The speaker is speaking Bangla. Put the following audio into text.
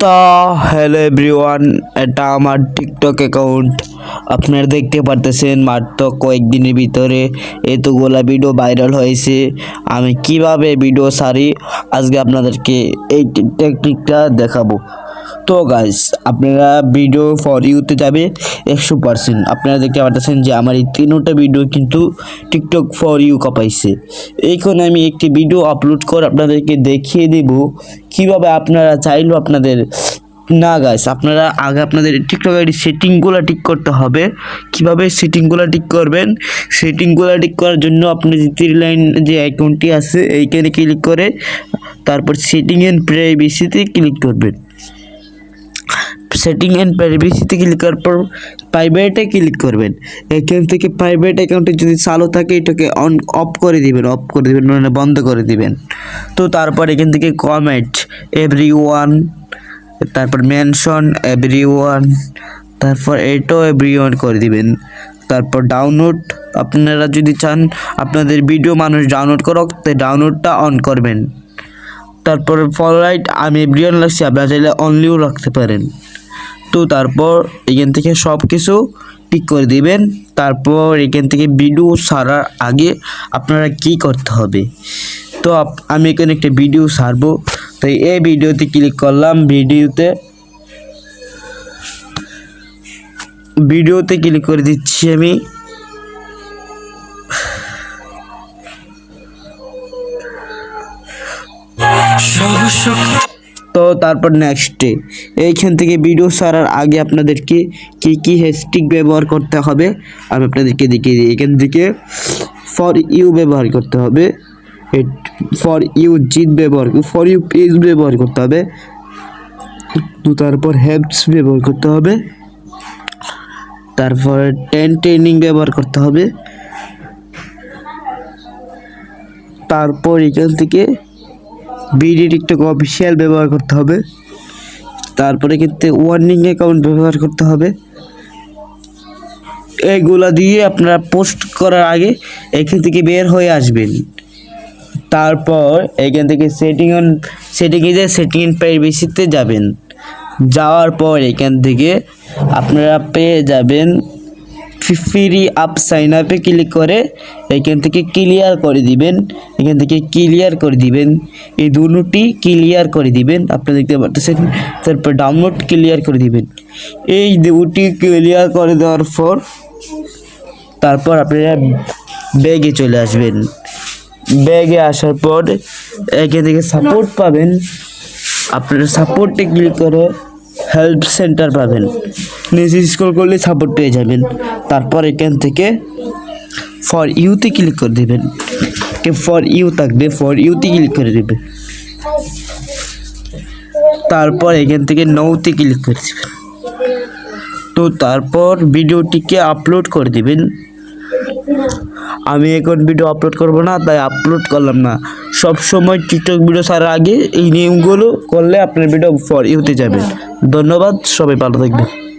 তো হ্যালো এভরিওয়ান এটা আমার টিকটক অ্যাকাউন্ট আপনারা দেখতে পারতেছেন মাত্র কয়েকদিনের ভিতরে এতগুলা ভিডিও ভাইরাল হয়েছে আমি কীভাবে ভিডিও সারি আজকে আপনাদেরকে এই টেকনিকটা দেখাবো তো গাইস আপনারা ভিডিও ফর ইউতে যাবে একশো পার্সেন্ট আপনারা দেখতে পারতেছেন যে আমার এই তিনোটা ভিডিও কিন্তু টিকটক ফর ইউ কাপাইছে। এইখানে আমি একটি ভিডিও আপলোড করে আপনাদেরকে দেখিয়ে দেব কীভাবে আপনারা চাইলেও আপনাদের, না গাইস আপনারা আগে আপনাদের টিকটক আইডি সেটিংগুলো ঠিক করতে হবে। কীভাবে সেটিংগুলো ঠিক করবেন? সেটিংগুলো ঠিক করার জন্য আপনি যে থ্রি লাইন যে অ্যাকাউন্টটি আছে, এইখানে ক্লিক করে তারপর সেটিং অ্যান্ড প্রাইভেসিতে ক্লিক করবেন। সেটিং অ্যান্ড প্রাইভেসিতে ক্লিক করার পর প্রাইভেটে ক্লিক করবেন। এখান থেকে প্রাইভেট অ্যাকাউন্টে যদি চালু থাকে, এটাকে অন অফ করে দিবেন অফ করে দিবেন মানে বন্ধ করে দিবেন। তো তারপর এখান থেকে কমেন্ট এভরি ওয়ান তারপর মেনশন এভরি ওয়ান তারপর এটাও এভরি ওয়ান করে দিবেন। তারপর ডাউনলোড আপনারা যদি চান, আপনাদের ভিডিও মানুষ ডাউনলোড করুক, তো ডাউনলোডটা অন করবেন। তারপর ফলোরাইট আমি এভরিওয়ান লাগছি আপনারা চাইলে অনলিও রাখতে পারেন। তো তারপর এখান থেকে সব কিছু ঠিক করে দিবেন। তারপর এখান থেকে ভিডিও ছাড়ার আগে আপনারা কি করতে হবে? তো আমি এখানে একটা ভিডিও ছাড়বো। তো এই ভিডিওতে ক্লিক করলাম। ভিডিওতে ভিডিওতে ক্লিক করে দিচ্ছি আমি। তো তারপর নেক্সটে এইখান থেকে ভিডিও ছাড়ার আগে আপনাদেরকে কি কি হ্যাশট্যাগ ব্যবহার করতে হবে, আমি আপনাদেরকে দেখিয়ে দিই। এখান থেকে ফর ইউ ব্যবহার করতে হবে ফর ইউ জিত ব্যবহার ফর ইউ পেজ ব্যবহার করতে হবে, তো তারপর হ্যাপস ব্যবহার করতে হবে, তারপর টেন ট্রেনিং ব্যবহার করতে হবে, তারপর এখান থেকে বিডি টিকটক অফিসিয়াল ব্যবহার করতে হবে। তারপরে কিন্তু ওয়ার্নিং অ্যাকাউন্ট ব্যবহার করতে হবে। এইগুলা দিয়ে আপনারা পোস্ট করার আগে এখান থেকে বের হয়ে আসবেন। তারপর এখান থেকে সেটিং অন সেটিংয়ে যে সেটিং ইন প্রাইভেসিতে যাবেন। যাওয়ার পর এখান থেকে আপনারা পেয়ে যাবেন ফ্রি আপ সাইন আপে ক্লিক করে, এখান থেকে ক্লিয়ার করে দিবেন, এখান থেকে ক্লিয়ার করে দিবেন। এই দুটি ক্লিয়ার করে দিবেন, আপনি দেখতে পাচ্ছেন, তারপর ডাউনলোড ক্লিয়ার করে দিবেন। এই দুটি ক্লিয়ার করে দেওয়ার পর, তারপর আপনারা ব্যাগে চলে আসবেন। ব্যাগে আসার পর, এখান থেকে সাপোর্ট পাবেন। আপনারা সাপোর্টে ক্লিক করে হেল্প সেন্টার পাবেন। নিচে স্ক্রল করলে সাপোর্ট পেয়ে যাবেন। তারপর এখান থেকে ফর ইউতে ক্লিক করে দেবেন। ফর ইউ থাকবে ফর ইউতে ক্লিক করে দেবে তারপর এখান থেকে নৌতে ক্লিক করে দেবেন। তো তারপর ভিডিওটিকে আপলোড করে দিবেন। আমি এখন ভিডিও আপলোড করব না, তাই আপলোড করলাম না। সব সময় টিকটক ভিডিও ছাড়ার আগে এই নিয়মগুলো করলে আপনার ভিডিও ফর ইউতে যাবে। ধন্যবাদ, সবাই ভালো থাকবেন।